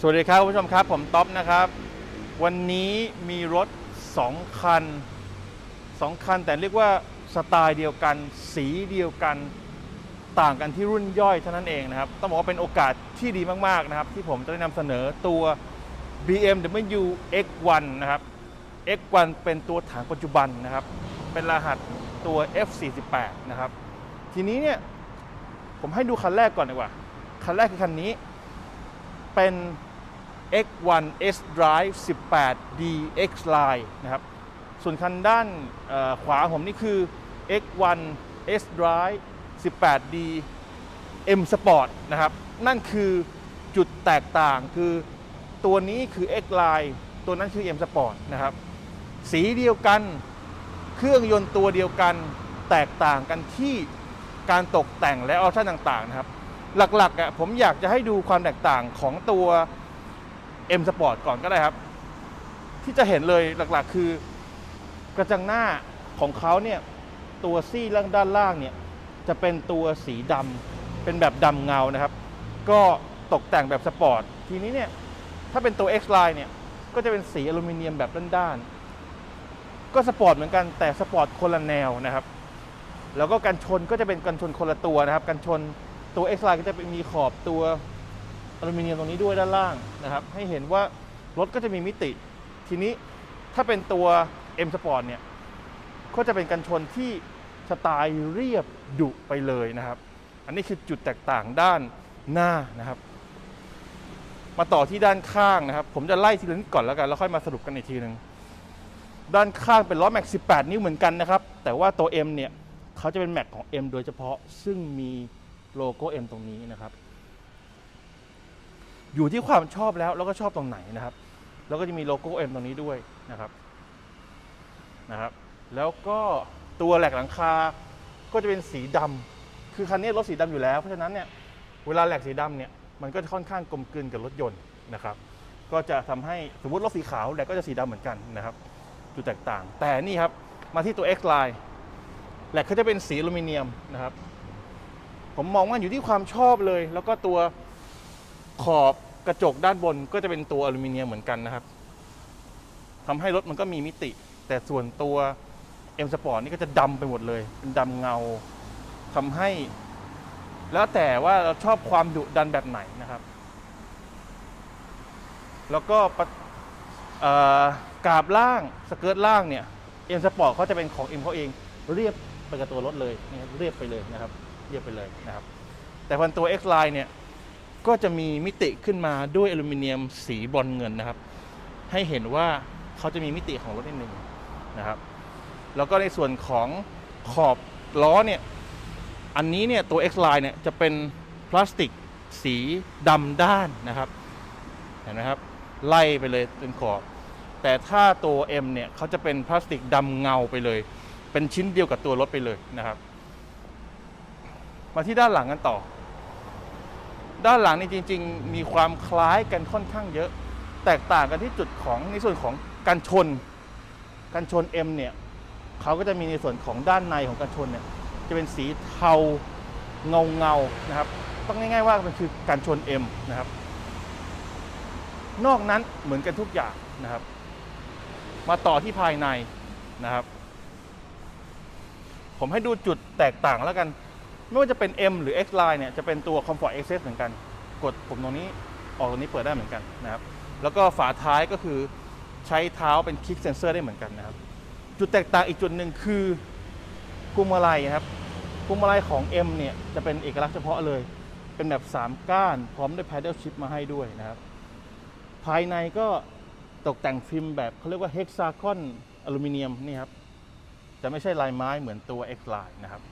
สวัสดีครับคุณผู้ชมครับ ผมท็อปนะครับ วันนี้มีรถ 2 คัน 2 คัน แต่เรียกว่าสไตล์เดียวกัน สีเดียวกันต่างกันที่รุ่นย่อยเท่านั้นเองนะครับ ต้องบอกว่าเป็นโอกาสที่ดีมาก ๆ นะครับ ที่ผมจะได้นำเสนอตัว BMW X1 นะครับ X1 เป็นตัวถังปัจจุบันนะครับ เป็นรหัสตัว F48 นะครับ ทีนี้เนี่ย ผมให้ดูคันแรกก่อนดีกว่า คันแรกคือคันนี้เป็น X1 S Drive 18 D X Line นะครับ ส่วนคันด้านขวาผมนี่คือ X1 S Drive 18 D M Sport นะครับ นั่นคือจุดแตกต่างคือตัวนี้คือ X Line ตัวนั้นคือ M Sport นะครับ สีเดียวกัน เครื่องยนต์ตัวเดียวกัน แตกต่างกันที่การตกแต่งและออปชั่นต่างๆนะครับ หลักๆอะผมอยากจะให้ดูความแตกต่างของตัว M Sport ก่อนก็ได้ครับ ที่จะเห็นเลยหลักๆ คือกระจังหน้าของเขาเนี่ยตัวซี่ล่างด้านล่างเนี่ยจะเป็นตัวสีดำเป็นแบบดำเงานะครับ ก็ตกแต่งแบบสปอร์ตทีนี้เนี่ยถ้าเป็นตัว X Line เนี่ยก็จะเป็นสีอลูมิเนียมแบบด้านๆก็สปอร์ตเหมือนกันแต่สปอร์ตคนละแนวนะครับ แล้วก็กันชนก็จะเป็นกันชนคนละตัวนะครับ กันชนตัว X Line ก็จะมีขอบตัว อลูมิเนียมตรงนี้ด้วยด้านล่างนะครับ ให้เห็นว่ารถก็จะมีมิติ ทีนี้ถ้าเป็นตัว M Sport เนี่ย ก็จะเป็นกันชนที่สไตล์เรียบดุไปเลยนะครับ อันนี้คือจุดแตกต่างด้านหน้านะครับ มาต่อที่ด้านข้างนะครับ ผมจะไล่ทีละนิดก่อนแล้วกัน แล้วค่อยมาสรุปกันอีกทีหนึ่งด้านข้างเป็นล้อแม็ก 18 นิ้วเหมือนกันนะครับ แต่ว่าตัว M เนี่ยเขาจะเป็นแม็กของ M โดยเฉพาะซึ่งมีโลโก้ M ตรงนี้นะครับ อยู่ที่ความชอบแล้วแล้วก็ชอบตรงไหนนะครับ แล้วก็จะมีโลโก้ M ตรงนี้ด้วยนะครับนะครับ แล้วก็ตัวแหลกหลังคาก็จะเป็นสีดำคือคันนี้รถสีดำอยู่แล้ว เพราะฉะนั้นเนี่ยเวลาแหลกสีดำเนี่ยมันก็จะค่อนข้างกลมกลืนกับรถยนต์นะครับ ก็จะทำให้สมมติรถสีขาวแหลกก็จะสีดำเหมือนกันนะครับ จุดแตกต่าง แต่นี่ครับมาที่ตัว X Line แหลกเขาจะเป็นสีอลูมิเนียมนะครับ ผมมองว่าอยู่ที่ความชอบเลย แล้วก็ตัวขอบ กระจกด้านบนก็จะเป็นตัวอลูมิเนียมเหมือนกันนะครับทำให้รถมันก็มีมิติ แต่ส่วนตัว M Sport นี่ก็จะดำไปหมดเลย เป็นดำเงาทำให้ แล้วแต่ว่าเราชอบความดุดันแบบไหนนะครับ แล้วก็กราบล่างสเกิร์ตล่างเนี่ย M Sport เขาจะเป็นของ M เขาเองเรียบไปกับตัวรถเลยนะครับเรียบไปเลยนะครับ เรียบไปเลยนะครับ แต่พันตัว X Line เนี่ย ก็จะมีมิติขึ้นมาด้วยอลูมิเนียมสีบอนซ์เงินนะครับ ให้เห็นว่าเขาจะมีมิติของรถนิดหนึ่งนะครับ แล้วก็ในส่วนของขอบล้อเนี่ยอันนี้เนี่ยตัว X Line เนี่ยจะเป็นพลาสติกสีดำด้านนะครับเห็นไหมครับไล่ไปเลยเป็นขอบ แต่ถ้าตัว M เนี่ยเขาจะเป็นพลาสติกดำเงาไปเลย เป็นชิ้นเดียวกับตัวรถไปเลยนะครับ มาที่ด้านหลังกันต่อ ด้านหลังนี่จริง ๆ มีความคล้ายกันค่อนข้างเยอะ แตกต่างกันที่จุดของในส่วนของกันชน กันชน M เนี่ยเขาก็จะมีในส่วนของด้านในของกันชนเนี่ยจะเป็นสีเทาเงาเงาๆนะครับต้องง่าย ๆ ว่ามันคือการชน M นะครับ นอกนั้นเหมือนกันทุกอย่างนะครับ มาต่อที่ภายในนะครับ ผมให้ดูจุดแตกต่างแล้วกัน ไม่ว่าจะเป็น M หรือ X Line เนี่ยจะเป็นตัว Comfort Access เหมือนกัน กดปุ่มตรงนี้ออกตรงนี้เปิดได้เหมือนกันนะครับ แล้วก็ฝาท้ายก็คือใช้เท้าเป็นคลิกเซนเซอร์ได้เหมือนกันนะครับ จุดแตกต่างอีกจุดหนึ่งคือพวงมาลัยนะครับพวงมาลัยของ M เนี่ยจะเป็นเอกลักษณ์เฉพาะเลย เป็นแบบ 3 ก้าน พร้อมด้วย paddle shift มาให้ด้วยนะครับ ภายในก็ตกแต่งฟิล์มแบบเขาเรียกว่า hexagon อลูมิเนียมนี่ครับ จะไม่ใช่ลายไม้เหมือนตัว X Line นะครับ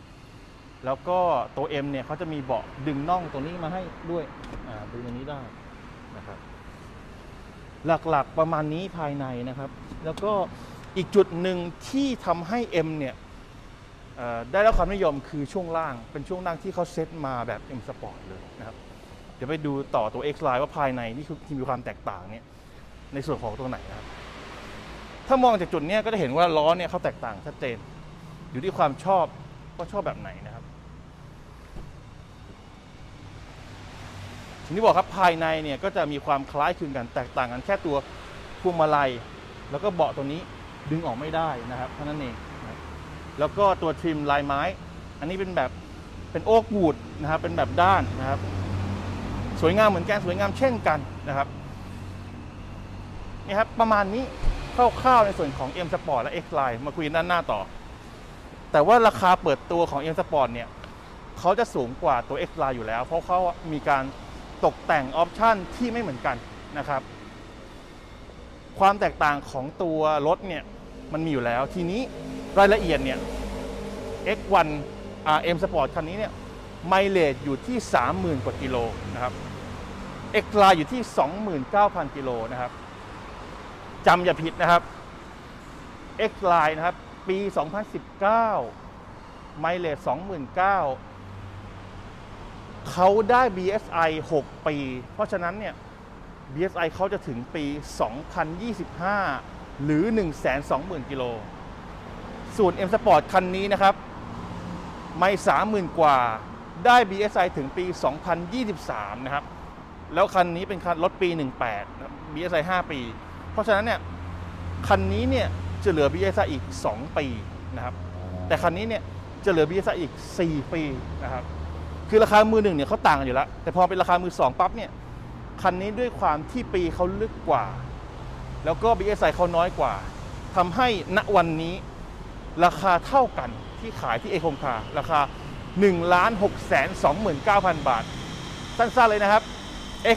แล้วก็ตัว M เนี่ยเขาจะมีเบาะดึงน่องตรงนี้มาให้ด้วยดึงตรงนี้ได้นะครับ หลักๆประมาณนี้ภายในนะครับ แล้วก็อีกจุดหนึ่งที่ทำให้ M เนี่ยได้รับความนิยมคือช่วงล่างเป็นช่วงล่างที่เขาเซตมาแบบ M Sport เลยนะครับ เดี๋ยวไปดูต่อตัว X Line ว่าภายในนี่คือมีความแตกต่างเนี่ยในส่วนของตัวไหนนะครับถ้ามองจากจุดนี้ก็จะเห็นว่าล้อเนี่ยเขาแตกต่างชัดเจน อยู่ที่ความชอบว่าชอบแบบไหนนะครับ นี้บอกครับภายในเนี่ยก็จะมีความคล้ายคลึงกันแตกต่างกันแค่ตัวพวงมาลัย แล้วก็เบาะตัวนี้ดึงออกไม่ได้นะครับเท่านั้นเองนะแล้วก็ตัวทริมลายไม้ อันนี้เป็นแบบเป็นโอ๊กวูดนะครับเป็นแบบด้านนะครับ สวยงามเหมือนกันสวยงามเช่นกันนะครับนี่ครับประมาณนี้คร่าวๆในส่วนของ M Sport และ X Line มาคุยด้านหน้าต่อ แต่ว่าราคาเปิดตัวของ M Sport เนี่ยเขาจะสูงกว่าตัว X Line อยู่แล้ว เพราะเขามีการ ตกแต่งออปชันที่ไม่เหมือนกันนะครับ ความแตกต่างของตัวรถเนี่ยมันมีอยู่แล้ว ทีนี้รายละเอียดเนี่ย X1 RM Sport คันนี้เนี่ยไมเลจอยู่ที่ 30,000 กว่ากิโลนะครับ X Line อยู่ที่ 29,000 กิโลนะครับจำอย่าผิดนะครับ X Line นะครับ ปี 2019 ไมเลจ29,000 เขาได้ BSI 6 ปี เพราะฉะนั้นเนี่ย BSI เขาจะถึงปี 2025 หรือ 120,000 กิโล ส่วน M Sport คันนี้นะครับ ไม่ 30,000 กว่า ได้ BSI ถึงปี 2023 นะครับ แล้วคันนี้เป็นคันรถปี 18นะ BSI 5 ปี เพราะฉะนั้นเนี่ย คันนี้เนี่ยจะเหลือ BSI อีก 2 ปีนะครับ แต่คันนี้เนี่ยจะเหลือ BSI อีก 4 ปีนะครับ คือราคามือหนึ่งเนี่ยเขาต่างกันอยู่แล้ว แต่พอเป็นราคามือสองปั๊บเนี่ยคันนี้ด้วยความที่ปีเขาลึกกว่า แล้วก็ BSI เขาน้อยกว่าทำให้ณวันนี้ราคาเท่ากันที่ขายที่เอคมคาราคา1ล้าน6แสน29,000 บาท สั้นๆเลยนะครับ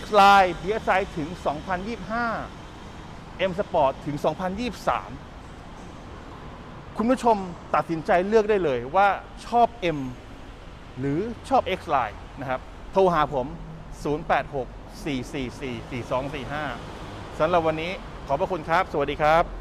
X Line BSI ถึง 2025 M Sport ถึง 2023 คุณผู้ชมตัดสินใจเลือกได้เลยว่าชอบ M หรือชอบ X Line นะครับ โทรหาผม 086 444 4245สำหรับวันนี้ขอบพระคุณครับ สวัสดีครับ